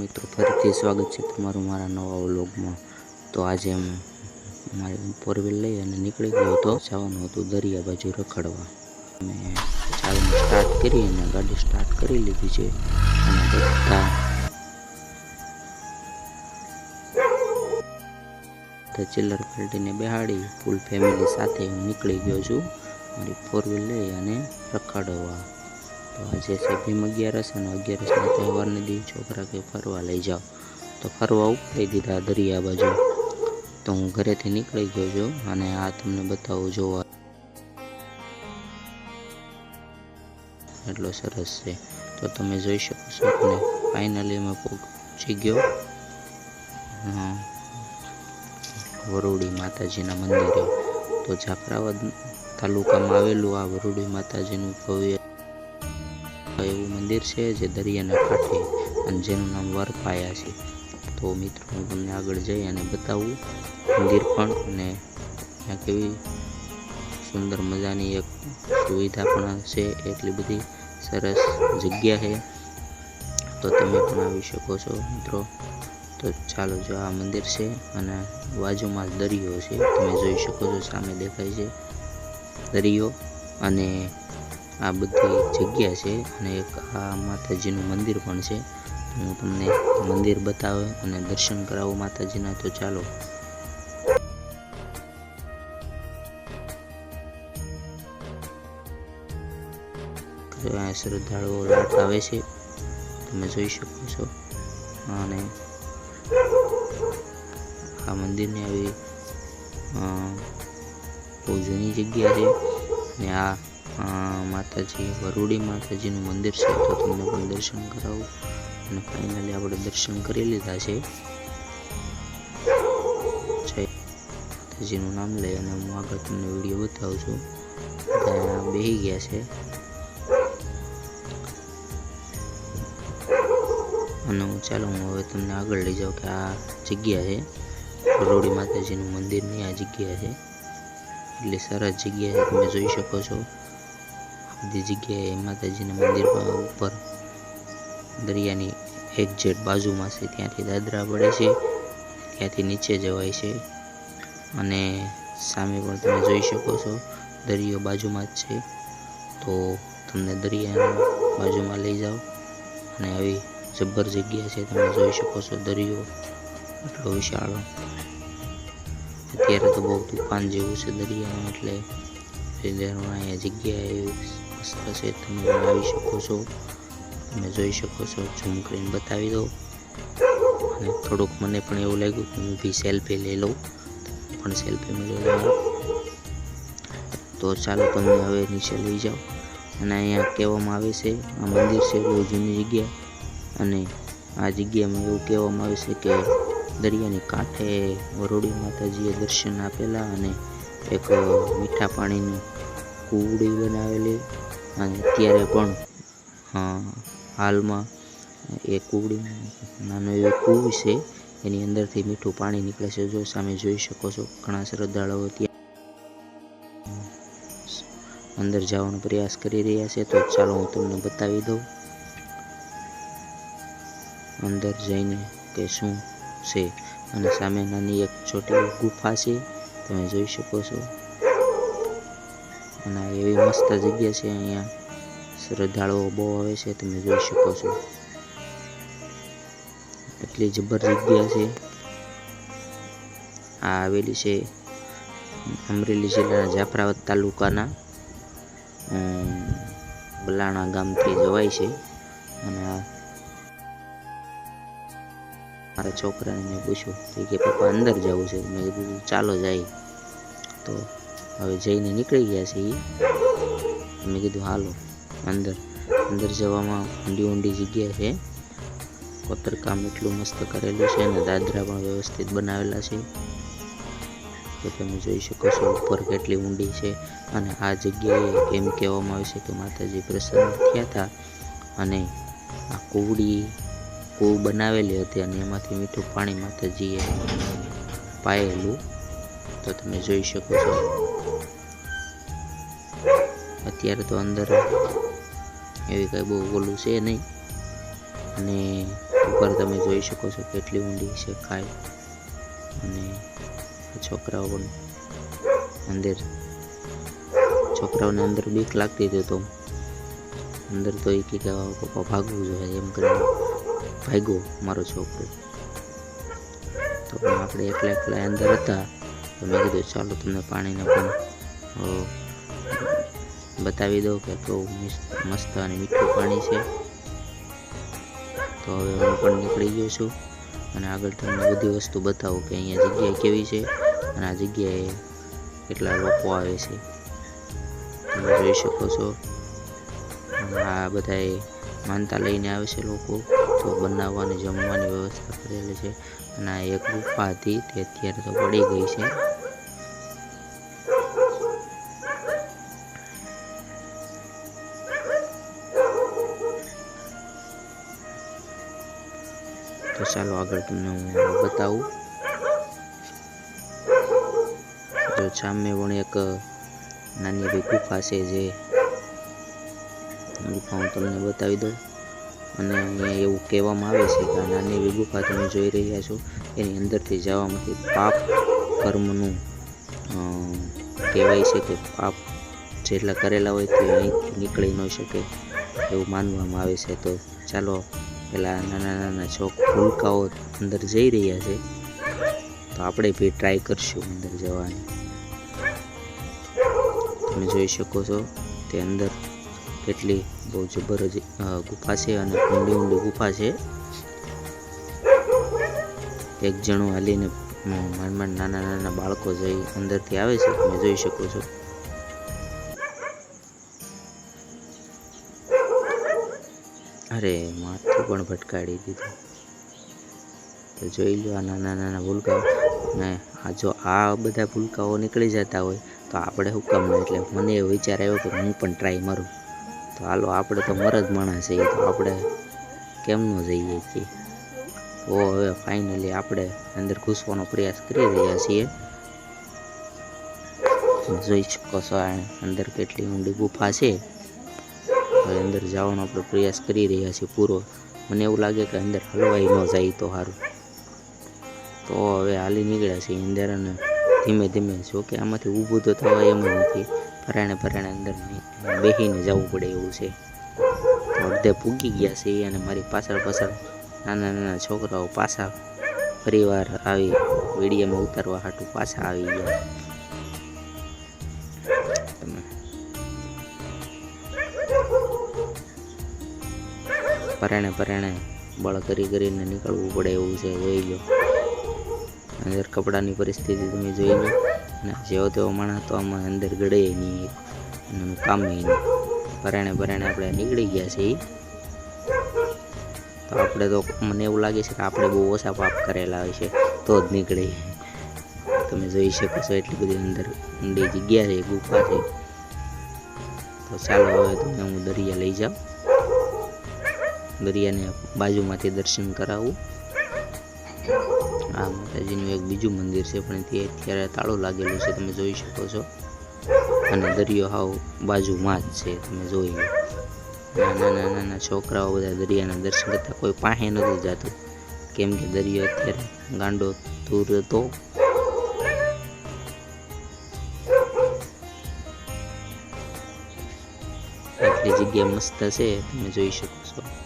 મિત્રો, ફરીથી સ્વાગત છે તમારું મારા નવા વ્લોગમાં. તો આજે મારી ફોર વ્હીલ લઈ અને નીકળી ગયો હતો. જવાનું હતું દરિયા બાજુ રખડવા. અમે ચાલીને સ્ટાર્ટ કરી અને ગાડી સ્ટાર્ટ કરી લીધી છે. અને બધા ચિલ્લર પાર્ટીને બેહાડી ફૂલ ફેમિલી સાથે હું નીકળી ગયો છું. મારી ફોર વ્હીલ લઈ અને રખડવા. તો આજે છે અગિયારસ અને અગિયારસના તહેવારને દી છોકરા કે ફરવા લઈ જાઓ. તો ફરવા ઉપડી દીધા દરિયા બાજુ. તો હું ઘરેથી નીકળી ગયો છું અને આ તમને બતાવું જોવા. એટલો સરસ છે. તો તમે જોઈ શકો છો અને ફાઇનલી અમે પહોંચી ગયો. વરુડી માતાજીના મંદિરે. તો જાફરાબાદ તાલુકામાં આવેલું આ વરુડી માતાજીનું ભવ્ય એવું મંદિર છે જે દરિયાના કાંઠે અને જેનું નામ વરપાયા છે. તો મિત્રો, હું તમને આગળ જઈ અને બતાવું મંદિર પણ અને ત્યાં કેવી સુંદર મજાની એક સુવિધા પણ છે, એટલી બધી સરસ જગ્યા છે. તો તમે પણ આવી શકો છો, મિત્રો. તો ચાલો જો આ મંદિર છે અને બાજુમાં દરિયો છે. તમે જોઈ શકો છો, સામે દેખાય છે દરિયો અને આ બધી જગ્યા છે અને એક આ માતાજીનું મંદિર પણ છે. હું તમને મંદિર બતાવે અને દર્શન કરાવું માતાજીના, તો ચાલો. શ્રદ્ધાળુઓ લાટ આવે છે. તમે જોઈ શકો છો. અને આ મંદિરની આવી બહુ જૂની જગ્યા છે. અને આ માતાજી, વરુડી માતાજીનું મંદિર છે, તો તમને પણ દર્શન કરાવું. અને ફાઇનલી આપણે દર્શન કરી લીધા છે. જય માતાજીનું નામ લઈ અને હું આગળ તમને વીડિયો બતાવું છું. ત્યાં બેસી ગયા છે. અને હું ચાલો, હું હવે તમને આગળ લઈ જાઉં કે આ જગ્યા છે. વરુડી માતાજીનું મંદિરની આ જગ્યા છે. એટલે સરસ જગ્યા છે, તમે જોઈ શકો છો. બધી જગ્યાએ માતાજીના મંદિર ઉપર દરિયાની એક્ઝેટ બાજુમાં છે, ત્યાંથી દાદરા પડે છે, ત્યાંથી નીચે જવાય છે અને સામે પણ તમે જોઈ શકો છો, દરિયો બાજુમાં જ છે. તો તમને દરિયાના બાજુમાં લઈ જાઓ અને આવી જબ્બર જગ્યા છે, તમે જોઈ શકો છો દરિયો એટલો વિશાળ અત્યારે તો બહુ તુફાન જેવું છે દરિયામાં એટલે અહીંયા જગ્યા મસ્ત છે તમે બનાવી શકો છો. તમે જોઈ શકો છો ઝૂમ કરીને બતાવી દો અને થોડુંક મને પણ એવું લાગ્યું કે હું બી સેલ્ફી લઈ લઉં. પણ સેલ્ફી મેળવી લઉં તો ચાલો તમે હવે નીચે લઈ જાઓ. અને અહીંયા કહેવામાં આવે છે, આ મંદિર છે બહુ જૂની જગ્યા. અને આ જગ્યામાં એવું કહેવામાં આવે છે કે દરિયાની કાંઠે વરોડી માતાજીએ દર્શન આપેલા અને એક મીઠા પાણીની કુવડી બનાવેલી. અત્યારે પણ હાલમાં એ કુવડી નાનો એવો કૂવ છે. એની અંદરથી મીઠું પાણી નીકળે છે. જો સામે જોઈ શકો છો, ઘણા શ્રદ્ધાળુઓ ત્યાં અંદર જવાનો પ્રયાસ કરી રહ્યા છે. તો ચાલો હું તમને બતાવી દઉં. અંદર જઈને કે શું છે? અને સામે નાની એક છોટી ગુફા છે. તમે જોઈ શકો છો. અને એવી મસ્ત જગ્યા છે અહીંયા. શ્રદ્ધાળુઓ બહુ આવે છે, તમે જોઈ શકો છો. એટલી જબર જગ્યા છે. આ આવેલી છે, અમરેલી જિલ્લાના જાફરાબાદ તાલુકાના બલાણા ગામથી જવાય છે. અને મારા છોકરાને મેં પૂછ્યું કે, પપ્પા, અંદર જવું છે. મેં કીધું, ચાલો, જાય. તો હવે જઈને નીકળી ગયા છે એ મેં કીધું, હાલો, અંદર અંદર જવામાં ઊંડી ઊંડી જગ્યા છે. કોતરકામ એટલું મસ્ત કરેલું છે અને દાદરા પણ વ્યવસ્થિત બનાવેલા છે. તો તમે જોઈ શકો છો, ઉપર કેટલી ઊંડી છે અને આ જગ્યાએ એમ કહેવામાં આવે છે કે માતાજી પ્રસન્ન થયા હતા અને આ કુવડી, કૂવ બનાવેલી હતી અને એમાંથી મીઠું પાણી માતાજીએ પાયેલું. તો તમે જોઈ શકો છો અત્યારે તો અંદર એવી કાંઈ બહુ ઓલું છે નહીં. અને ઉપર તમે જોઈ શકો છો કેટલી ઊંડી છે ખાઈ. અને છોકરાઓ પણ અંદર, છોકરાઓને અંદર બીક લાગતી હતી તો અંદર તો એ કે પપ્પા ભાગવું જોઈએ એમ કરીને ભાગ્યો મારો છોકરો. તો પણ આપણે એકલા એકલા અંદર હતા. તો મેં કીધું ચાલો તમને પાણીને પણ બતાવી દઉં કે કેવું મિસ- મસ્ત અને મીઠું પાણી છે. તો હવે હું પણ નીકળી ગયો છું અને આગળ તમને બધી વસ્તુ બતાવું કે અહીંયા જગ્યા કેવી છે અને આ જગ્યાએ કેટલા લોકો આવે છે. તમે જોઈ શકો છો. આ બધાએ માનતા લઈને આવે છે લોકો. તો બનાવવાની, જમવાની વ્યવસ્થા કરેલી છે અને આ એક ગુફા હતી તે અત્યારે તો પડી ગઈ છે. તો ચાલો આગળ તમને હું બતાવું. તો સામે પણ એક નાની એવી ગુફા છે જે ગુફા હું તમને બતાવી દઉં. અને અહીંયા એવું કહેવામાં આવે છે કે નાની એવી ગુફા તમે જોઈ રહ્યા છો. એની અંદરથી જવામાંથી પાપ કર્મનું કહેવાય છે કે પાપ જેટલા કરેલા હોય તે અહીંથી નીકળી ન શકે એવું માનવામાં આવે છે. તો ચાલો પેલા નાના નાના છોક ફૂલકાઓ અંદર જઈ રહ્યા છે, તો આપણે બી ટ્રાય કરશું અંદર જવાની. તમે જોઈ શકો છો તે અંદર કેટલી બહુ જબરજસ્ત ગુફા છે અને ઊંડી ઊંડી ગુફા છે. એક જણું હાલીને માંડ માંડ નાના નાના બાળકો જઈ અંદરથી આવે છે, તમે જોઈ શકો છો. અરે, માથું પણ ભટકાડી દીધું. તો જોઈ લો આ નાના નાના ભૂલકાઓ. ને આ જો આ બધા ભૂલકાઓ નીકળી જતા હોય, તો આપણે શું કામ એટલે મને એવો વિચાર આવ્યો કે હું પણ ટ્રાય મારું. તો હાલો, આપણે તો મરદ માણસ છીએ, તો આપણે કેમ જઈએ છીએ? તો હવે ફાઇનલી આપણે અંદર ઘૂસવાનો પ્રયાસ કરી રહ્યા છીએ. જોઈ શકો છો અંદર કેટલી ઊંડી ગુફા છે. હવે અંદર જવાનો આપણે પ્રયાસ કરી રહ્યા છીએ પૂરો. મને એવું લાગે કે અંદર હલવાઈ ન જાય તો સારું તો હવે હાલી નીકળ્યા છીએ અંદર અને ધીમે ધીમે જો કે આમાંથી ઊભું તો થવાય એમ નથી. પરાણે પરાણે અંદર બેસીને જવું પડે એવું છે. તો અડધે પૂગી ગયા છે અને મારી પાછળ પાછળ નાના નાના છોકરાઓ પાછા પરિવાર આવી વિડીયોમાં ઉતારવા હાટું પાછા આવી ગયા. તમે પરાણે પરણે બળતરી કરીને નીકળવું પડે એવું છે, જોઈ લો. અંદર કપડાની પરિસ્થિતિ તમે જોઈ લો. અને જેવો તેવો માણસ તો આમાં અંદર ગળે નહીં. અને કામે નહીં. પરાણે પરાણે આપણે નીકળી ગયા છીએ. તો આપણે તો મને એવું લાગે છે કે આપણે બહુ ઓછા પાપ કરેલા હોય છે, તો જ નીકળી તમે જોઈ શકો છો એટલી બધી અંદર ઊંડી જગ્યા છે ગુફા છે. તો ચાલો હવે તમને હું દરિયા લઈ જાઉં. દરિયાને બાજુમાંથી દર્શન કરાવવું આ માતાજીનું એક બીજું મંદિર છે, પણ તે અત્યારે તાળું લાગેલું છે, તમે જોઈ શકો છો. અને દરિયો હાવ બાજુમાં જ છે, તમે જોઈ નાના નાના છોકરાઓ બધા દરિયાના દર્શન કરતા, કોઈ પાસે નથી જતું. કેમ કે દરિયો અત્યારે ગાંડો દૂર હતો. એટલી જગ્યા મસ્ત છે, તમે જોઈ શકો છો.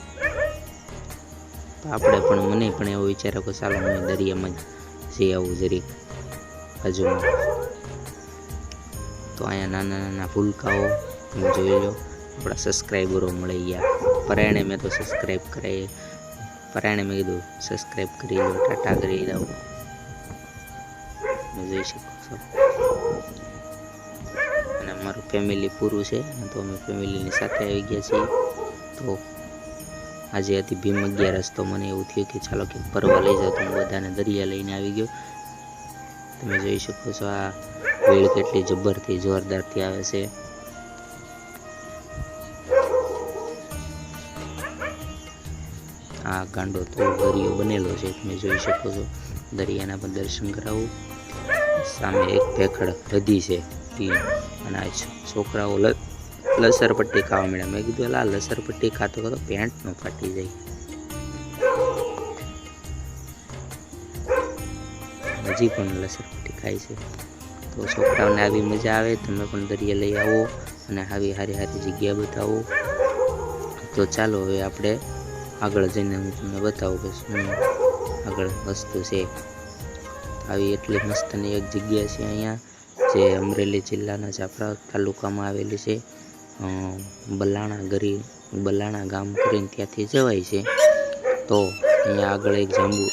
આપણે પણ મને પણ એવો વિચાર કે ચાલો હું દરિયામાં જઈ આવું જરીક બાજુમાં તો અહીંયા નાના નાના ફૂલકાઓ તમે જોઈ લો. આપણા સબસ્ક્રાઈબરો મળી ગયા પરાયણે મેં તો સબસ્ક્રાઈબ કરાવી પરાયણે મેં કીધું સબસ્ક્રાઈબ કરી લો, ટાટા કરી દઉં. તમે જોઈ શકો છો. અને અમારું ફેમિલી પૂરું છે. તો અમે ફેમિલીની સાથે આવી ગયા છીએ. તો આજે હતી ભીમ અગિયારસ તો મને એવું થયું કે ચાલો કે ફરવા લઈ જાઓ તો હું બધાને દરિયા લઈને આવી ગયો. તમે જોઈ શકો છો આ ભીડ કેટલી જબ્બરથી જોરદારથી આવે છે. આ ગાંડો તો દરિયો બનેલો છે. તમે જોઈ શકો છો. દરિયાના પણ દર્શન કરાવું. સામે એક ભેખડ નદી છે અને આ છોકરાઓ લસરપટ્ટી ખાવા મળ્યા મેં કીધું એલા લસરપટ્ટી ખાતો ખાતો પેન્ટનું ફાટી જાય. હજી પણ લસરપટ્ટી ખાય છે. તો છોકરાઓને આવી મજા આવે, તમે પણ દરિયા લઈ આવો અને આવી હારી હારી જગ્યા બતાવો. તો ચાલો, હવે આપણે આગળ જઈને હું તમને બતાવું કે શું આગળ વસ્તુ છે. આવી એટલી મસ્તની એક જગ્યા છે અહીંયા, જે અમરેલી જિલ્લાના જાફરા તાલુકામાં આવેલી છે. બલાણા ગરી, બલાણા ગામ કરીને ત્યાંથી જવાય છે. તો અહીંયા આગળ એક જાંબુ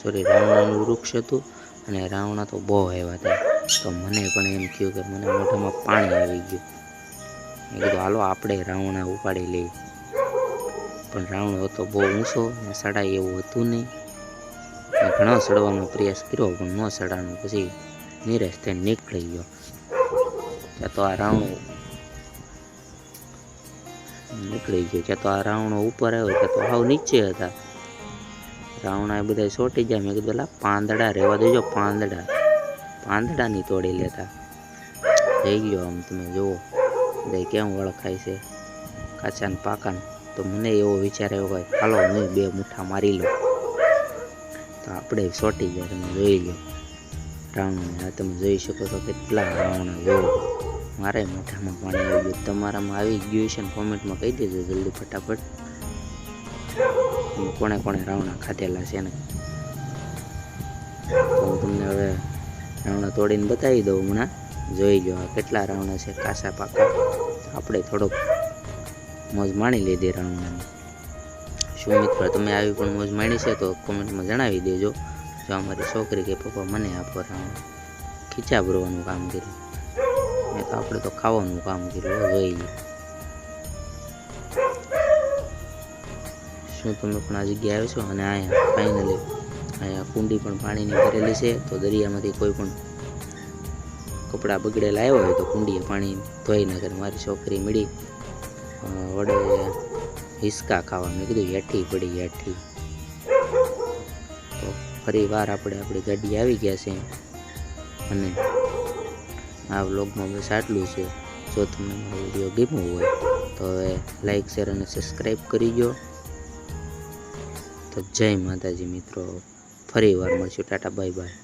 સોરી રાવણાનું વૃક્ષ હતું અને રાવણા તો બહુ આવ્યા હતા. તો મને પણ એમ થયું કે મને મોઢામાં પાણી આવી ગયું. મેં કીધું, હાલો, આપણે રાવણા ઉપાડી લઈએ. પણ રાવણો હતો બહુ ઊંચો ને સડાય એવું હતું નહીં. મેં ઘણો સડવાનો પ્રયાસ કર્યો, પણ ન સડાનો પછી નિરાશ થઈને નીકળી ગયો. તો આ રાવણો નીકળી ગયો. ત્યાં તો આ રાવણો ઉપર આવ્યો કે તો હાવ નીચે હતા. રાવણા એ બધા ચોટી ગયા. મેં કીધું, લા, પાંદડા રહેવા દેજો, પાંદડા. પાંદડા નહીં તોડી લેતા. થઈ ગયો આમ તમે, જુઓ. બધા કેમ વળખાય છે? કાચા ને પાકા તો મને એવો વિચાર આવ્યો કે, હાલો, હું બે મુઠ્ઠા મારી લઉં. તો આપણે ચોટી ગયા, તમે જોઈ લો રાવણ તમે જોઈ શકો છો કેટલા રાવણા જુઓ મારે માથામાં પાણી આવી ગયું. તમારામાં આવી ગયું છે ને કોમેન્ટમાં કહી દેજો જલ્દી ફટાફટ. કોણે કોણે રાવણા ખાધેલા છે ને. હું તમને હવે રાવણા તોડીને બતાવી દઉં હમણાં. જોઈ આ કેટલા રાવણા છે, કાસા પાકા. આપણે થોડોક મોજ માણી લીધી રાવણાની. શું મિત્રો, તમે આવી પણ મોજ માણી છે તો કોમેન્ટમાં જણાવી દેજો. જો અમારી છોકરી કે પપ્પા મને આપો રાવણા. ખીચા ભરવાનું કામ કર્યું. મેં તો આપણે તો ખાવાનું કામ કર્યું હોય શું તમે પણ આ જગ્યાએ આવ્યો છો? અને અહીંયા ફાઇનલી અહીંયા કુંડી પણ પાણીની ભરેલી છે, તો દરિયામાંથી કોઈ પણ કપડાં બગડેલા આવ્યા હોય તો કુંડીએ પાણી ધોઈ નાખે મારી છોકરી મળી. વડે હિસકા ખાવા મેં કીધું હેઠી પડી, હેઠી. ફરી વાર આપણે આપણી ગાડી આવી ગયા છે. અને આ વ્લોગમાં બસ આટલું છે. જો તમને મારો વીડિયો ગમ્યો હોય, તો હવે લાઈક શેર અને સબસ્ક્રાઈબ કરી દો તો જય માતાજી મિત્રો. ફરી વાર મળશું. Tata bye bye